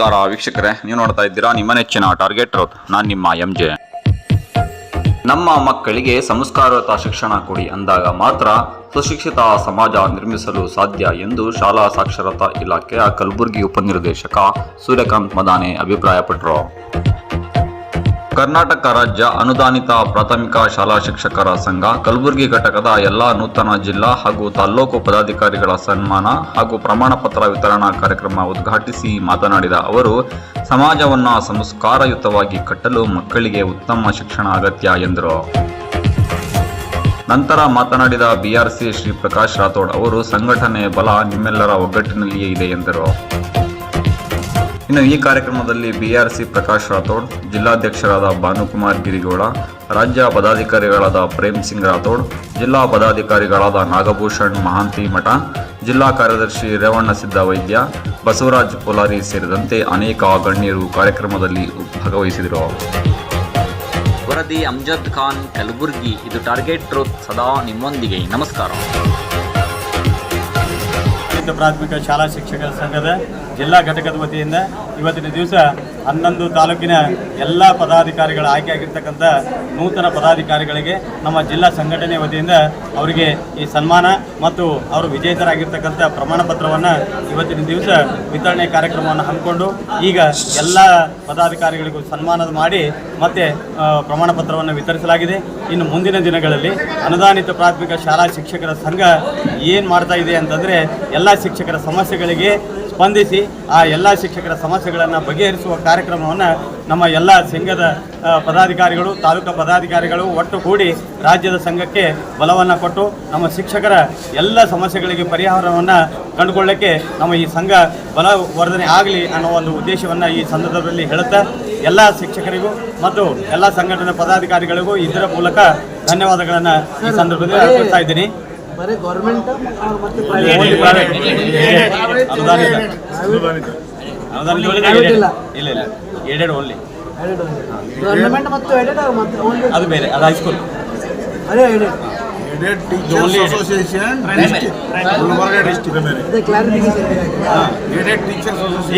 ನಮಸ್ಕಾರ ವೀಕ್ಷಕರೇ, ನೀವು ನೋಡ್ತಾ ಇದ್ದೀರಾ ನಿಮ್ಮ ನೆಚ್ಚಿನ ಟಾರ್ಗೆಟ್ ರೋತ್ ನಾನು ನಿಮ್ಮ ಎಂ ಜೆ ನಮ್ಮ ಮಕ್ಕಳಿಗೆ ಸಂಸ್ಕಾರಯುತ ಶಿಕ್ಷಣ ಕೊಡಿ ಅಂದಾಗ ಮಾತ್ರ ಸುಶಿಕ್ಷಿತ ಸಮಾಜ ನಿರ್ಮಿಸಲು ಸಾಧ್ಯ ಎಂದು ಶಾಲಾ ಸಾಕ್ಷರತಾ ಇಲಾಖೆಯ ಕಲಬುರಗಿ ಉಪನಿರ್ದೇಶಕ ಸೂರ್ಯಕಾಂತ್ ಮದಾನೆ ಅಭಿಪ್ರಾಯಪಟ್ಟರು ಕರ್ನಾಟಕ ರಾಜ್ಯ ಅನುದಾನಿತ ಪ್ರಾಥಮಿಕ ಶಾಲಾ ಶಿಕ್ಷಕರ ಸಂಘ, ಕಲಬುರಗಿ ಘಟಕದ ಎಲ್ಲ ನೂತನ ಜಿಲ್ಲಾ ಹಾಗೂ ತಾಲ್ಲೂಕು ಪದಾಧಿಕಾರಿಗಳ ಸನ್ಮಾನ ಹಾಗೂ ಪ್ರಮಾಣ ಪತ್ರ ವಿತರಣಾ ಕಾರ್ಯಕ್ರಮ ಉದ್ಘಾಟಿಸಿ ಮಾತನಾಡಿದ ಅವರು, ಸಮಾಜವನ್ನು ಸಂಸ್ಕಾರಯುತವಾಗಿ ಕಟ್ಟಲು ಮಕ್ಕಳಿಗೆ ಉತ್ತಮ ಶಿಕ್ಷಣ ಅಗತ್ಯ ಎಂದರು. ನಂತರ ಮಾತನಾಡಿದ ಬಿಆರ್ಸಿ ಶ್ರೀ ಪ್ರಕಾಶ್ ರಾಥೋಡ್ ಅವರು, ಸಂಘಟನೆ ಬಲ ನಿಮ್ಮೆಲ್ಲರ ಒಗ್ಗಟ್ಟಿನಲ್ಲಿಯೇ ಇದೆ ಎಂದರು. ಇನ್ನು ಈ ಕಾರ್ಯಕ್ರಮದಲ್ಲಿ ಬಿಆರ್ಸಿ ಪ್ರಕಾಶ್ ರಾಥೋಡ್, ಜಿಲ್ಲಾಧ್ಯಕ್ಷರಾದ ಭಾನುಕುಮಾರ್ ಗಿರಿಗೌಡ, ರಾಜ್ಯ ಪದಾಧಿಕಾರಿಗಳಾದ ಪ್ರೇಮ್ ಸಿಂಗ್ ರಾಥೋಡ್, ಜಿಲ್ಲಾ ಪದಾಧಿಕಾರಿಗಳಾದ ನಾಗಭೂಷಣ್ ಮಹಾಂತಿ ಮಠ, ಜಿಲ್ಲಾ ಕಾರ್ಯದರ್ಶಿ ರೇವಣ್ಣ ಸಿದ್ದ ವೈದ್ಯ ಬಸವರಾಜ್ ಪೊಲಾರಿ ಸೇರಿದಂತೆ ಅನೇಕ ಗಣ್ಯರು ಕಾರ್ಯಕ್ರಮದಲ್ಲಿ ಭಾಗವಹಿಸಿದರು. ವರದಿ ಅಮ್ಜದ್ ಖಾನ್ ಕಲಬುರ್ಗಿ, ಇದು ಟಾರ್ಗೆಟ್ ಟ್ರೂತ್ ಸದಾ ನಿಮ್ಮೊಂದಿಗೆ. ನಮಸ್ಕಾರ. ಹಿರಿಯ ಪ್ರಾಥಮಿಕ ಶಾಲಾ ಶಿಕ್ಷಕರ ಸಂಘದ ಜಿಲ್ಲಾ ಘಟಕದ ವತಿಯಿಂದ ಇವತ್ತಿನ ದಿವಸ ಹನ್ನೊಂದು ತಾಲೂಕಿನ ಎಲ್ಲ ಪದಾಧಿಕಾರಿಗಳ ಆಯ್ಕೆಯಾಗಿರ್ತಕ್ಕಂಥ ನೂತನ ಪದಾಧಿಕಾರಿಗಳಿಗೆ ನಮ್ಮ ಜಿಲ್ಲಾ ಸಂಘಟನೆ ವತಿಯಿಂದ ಅವರಿಗೆ ಈ ಸನ್ಮಾನ ಮತ್ತು ಅವರು ವಿಜೇತರಾಗಿರ್ತಕ್ಕಂಥ ಪ್ರಮಾಣ ಪತ್ರವನ್ನು ಇವತ್ತಿನ ದಿವಸ ವಿತರಣೆ ಕಾರ್ಯಕ್ರಮವನ್ನು ಹಮ್ಮಿಕೊಂಡು ಈಗ ಎಲ್ಲ ಪದಾಧಿಕಾರಿಗಳಿಗೂ ಸನ್ಮಾನ ಮಾಡಿ ಮತ್ತೆ ಪ್ರಮಾಣ ಪತ್ರವನ್ನು ವಿತರಿಸಲಾಗಿದೆ. ಇನ್ನು ಮುಂದಿನ ದಿನಗಳಲ್ಲಿ ಅನುದಾನಿತ ಪ್ರಾಥಮಿಕ ಶಾಲಾ ಶಿಕ್ಷಕರ ಸಂಘ ಏನು ಮಾಡ್ತಾ ಇದೆ ಅಂತಂದರೆ ಎಲ್ಲ ಶಿಕ್ಷಕರ ಸಮಸ್ಯೆಗಳಿಗೆ ಸ್ಪಂದಿಸಿ ಆ ಎಲ್ಲ ಶಿಕ್ಷಕರ ಸಮಸ್ಯೆಗಳನ್ನು ಬಗೆಹರಿಸುವ ಕಾರ್ಯಕ್ರಮವನ್ನು ನಮ್ಮ ಎಲ್ಲ ಸಂಘದ ಪದಾಧಿಕಾರಿಗಳು ತಾಲೂಕು ಪದಾಧಿಕಾರಿಗಳು ಒಟ್ಟುಗೂಡಿ ರಾಜ್ಯದ ಸಂಘಕ್ಕೆ ಬಲವನ್ನು ಕೊಟ್ಟು ನಮ್ಮ ಶಿಕ್ಷಕರ ಎಲ್ಲ ಸಮಸ್ಯೆಗಳಿಗೆ ಪರಿಹಾರವನ್ನು ಕಂಡುಕೊಳ್ಳಕ್ಕೆ ನಮ್ಮ ಈ ಸಂಘ ಬಲವರ್ಧನೆ ಆಗಲಿ ಅನ್ನೋ ಒಂದು ಉದ್ದೇಶವನ್ನು ಈ ಸಂದರ್ಭದಲ್ಲಿ ಹೇಳುತ್ತಾ ಎಲ್ಲ ಶಿಕ್ಷಕರಿಗೂ ಮತ್ತು ಎಲ್ಲ ಸಂಘಟನೆ ಪದಾಧಿಕಾರಿಗಳಿಗೂ ಇದರ ಮೂಲಕ ಧನ್ಯವಾದಗಳನ್ನು ಈ ಸಂದರ್ಭದಲ್ಲಿ ಅರ್ಪಿಸ್ತಾ ಇದ್ದೀನಿ. ಬರೀ ಗೌರ್ಮೆಂಟ್ ಮತ್ತು ಹೈಸ್ಕೂಲ್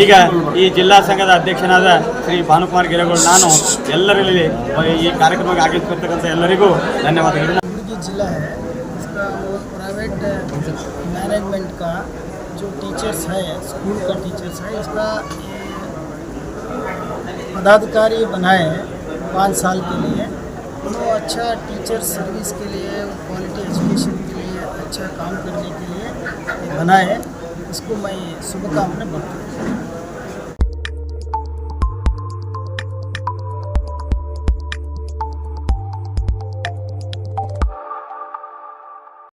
ಈಗ ಈ ಜಿಲ್ಲಾ ಸಂಘದ ಅಧ್ಯಕ್ಷನಾದ ಶ್ರೀ ಭಾನುಕುಮಾರ್ ಗಿರಗೋಳು ನಾನು ಎಲ್ಲರಲ್ಲಿ ಈ ಕಾರ್ಯಕ್ರಮಕ್ಕೆ ಆಗಮಿಸಿರ್ತಕ್ಕಂಥ ಎಲ್ಲರಿಗೂ ಧನ್ಯವಾದಗಳು ಜಿಲ್ಲಾ इसका वो प्राइवेट मैनेजमेंट का जो टीचर्स है स्कूल का टीचर्स है, इसका पदाधिकारी बनाए हैं पाँच साल के लिए। तो अच्छा टीचर सर्विस के लिए क्वालिटी एजुकेशन के लिए अच्छा काम करने के लिए बनाए इसको मैं शुभकामना बोलता हूँ।